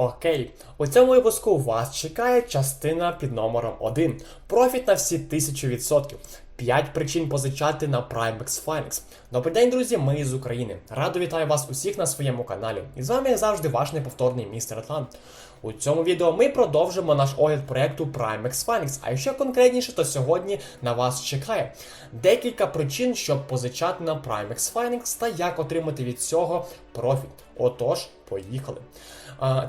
Окей, у цьому випуску вас чекає частина під номером 1. Профіт на всі 1000%. 5 причин позичати на Primex Finance. Добрий день, друзі! Ми з України. Радо вітаю вас усіх на своєму каналі. І з вами, як завжди, ваш неповторний містер Атлант. У цьому відео ми продовжимо наш огляд проекту Primex Finance. А якщо конкретніше, то сьогодні на вас чекає декілька причин, щоб позичати на Primex Finance та як отримати від цього профіт. Отож, поїхали.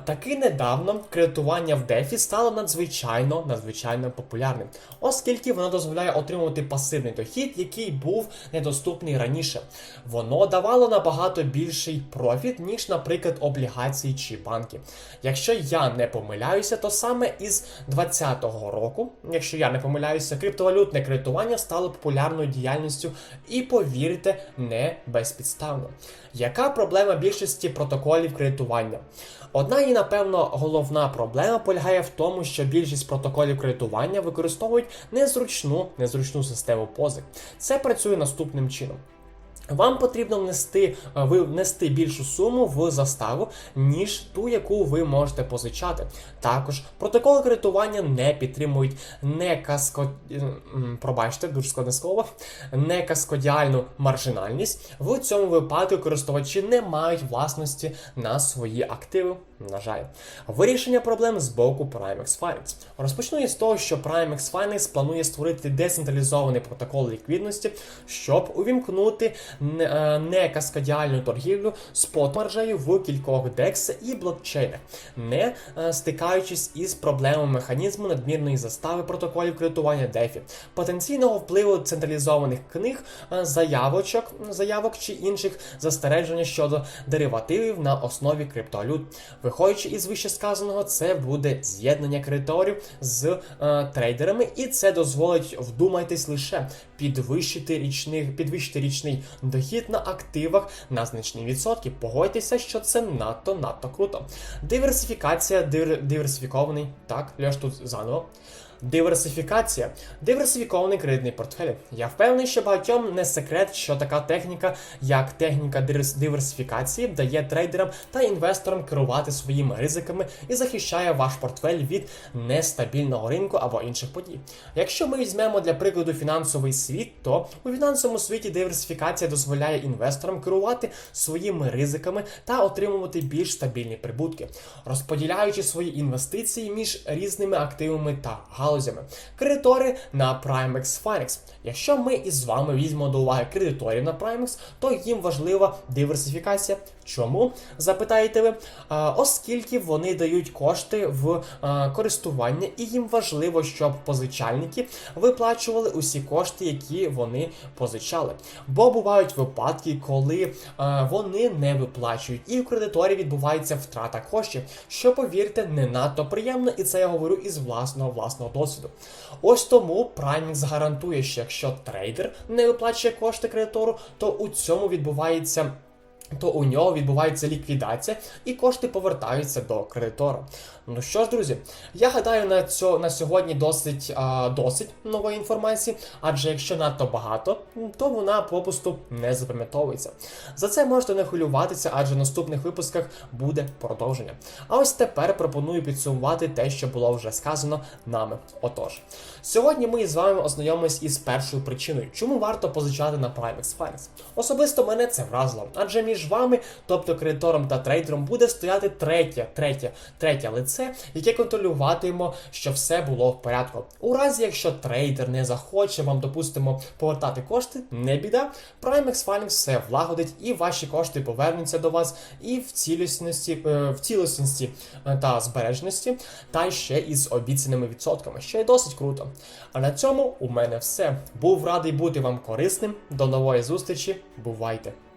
Таки недавно кредитування в DeFi стало надзвичайно надзвичайно популярним, оскільки воно дозволяє отримувати пасивний дохід, який був недоступний раніше. Воно давало набагато більший профіт, ніж, наприклад, облігації чи банки. Якщо я не помиляюся, то саме із 2020 року, якщо я не помиляюся, криптовалютне кредитування стало популярною діяльністю і повірте, не безпідставно. Яка проблема більшості протоколів кредитування? Одна і, напевно, головна проблема полягає в тому, що більшість протоколів кредитування використовують незручну, незручну систему позик. Це працює наступним чином. Вам потрібно внести, е, внести більшу суму в заставу, ніж ту, яку ви можете позичати. Також протоколи кредитування не підтримують не каско... пробачте, дуже складне слово, не каскодіальну маржинальність. В цьому випадку користувачі не мають власності на свої активи. На жаль, вирішення проблем з боку Primex Finance. Розпочну із того, що Primex Finance планує створити децентралізований протокол ліквідності, щоб увімкнути не- е, некаскадіальну торгівлю спот маржею в кількох DEX і блокчейнах, не е, стикаючись із проблемами механізму надмірної застави протоколів кредитування DeFi, потенційного впливу централізованих книг, е, заявочок, заявок чи інших застережень щодо деривативів на основі криптовалют. Виходячи із вищесказаного, це буде з'єднання кредиторів з е, трейдерами, і це дозволить вдумайтесь лише підвищити річний, підвищити річний дохід на активах на значні відсотки. Погодьтеся, що це надто надто круто. Диверсифікація, дивер, диверсифікований. Так, Льош тут заново. Диверсифікація. Диверсифікований кредитний портфель. Я впевнений, що багатьом не секрет, що така техніка, як техніка диверсифікації, дає трейдерам та інвесторам керувати своїми ризиками і захищає ваш портфель від нестабільного ринку або інших подій. Якщо ми візьмемо для прикладу фінансовий світ, то у фінансовому світі диверсифікація дозволяє інвесторам керувати своїми ризиками та отримувати більш стабільні прибутки, розподіляючи свої інвестиції між різними активами та галузями. Кредитори на Primex Finance. Якщо ми із вами візьмемо до уваги кредиторів на Primex, то їм важлива диверсифікація. Чому? Запитаєте ви? Оскільки вони дають кошти в користування, і їм важливо, щоб позичальники виплачували усі кошти, які вони позичали. Бо бувають випадки, коли вони не виплачують, і у кредиторів відбувається втрата коштів, що повірте, не надто приємно, і це я говорю із власного власного досвіду. Ось тому Primex гарантує, що якщо трейдер не виплачує кошти кредитору, то у цьому відбувається. То у нього відбувається ліквідація і кошти повертаються до кредитора. Ну що ж, друзі, я гадаю, на цьо, на сьогодні досить а, досить нової інформації, адже якщо надто багато, то вона попусту не запам'ятовується. За це можете не хвилюватися, адже в наступних випусках буде продовження. А ось тепер пропоную підсумувати те, що було вже сказано нами. Отож, сьогодні ми з вами ознайомимось із першою причиною, чому варто позичати на Primex Finance. Особисто мене це вразило, адже між вами, тобто кредитором та трейдером, буде стояти третє, третє, третє лице, яке контролюватиме, що все було в порядку. У разі, якщо трейдер не захоче вам, допустимо, повертати кошти, не біда. Primex Finance все влагодить і ваші кошти повернуться до вас і в цілісності, е, в цілісності е, та збережності, та ще із обіцяними відсотками, що є досить круто. А на цьому у мене все. Був радий бути вам корисним. До нової зустрічі. Бувайте!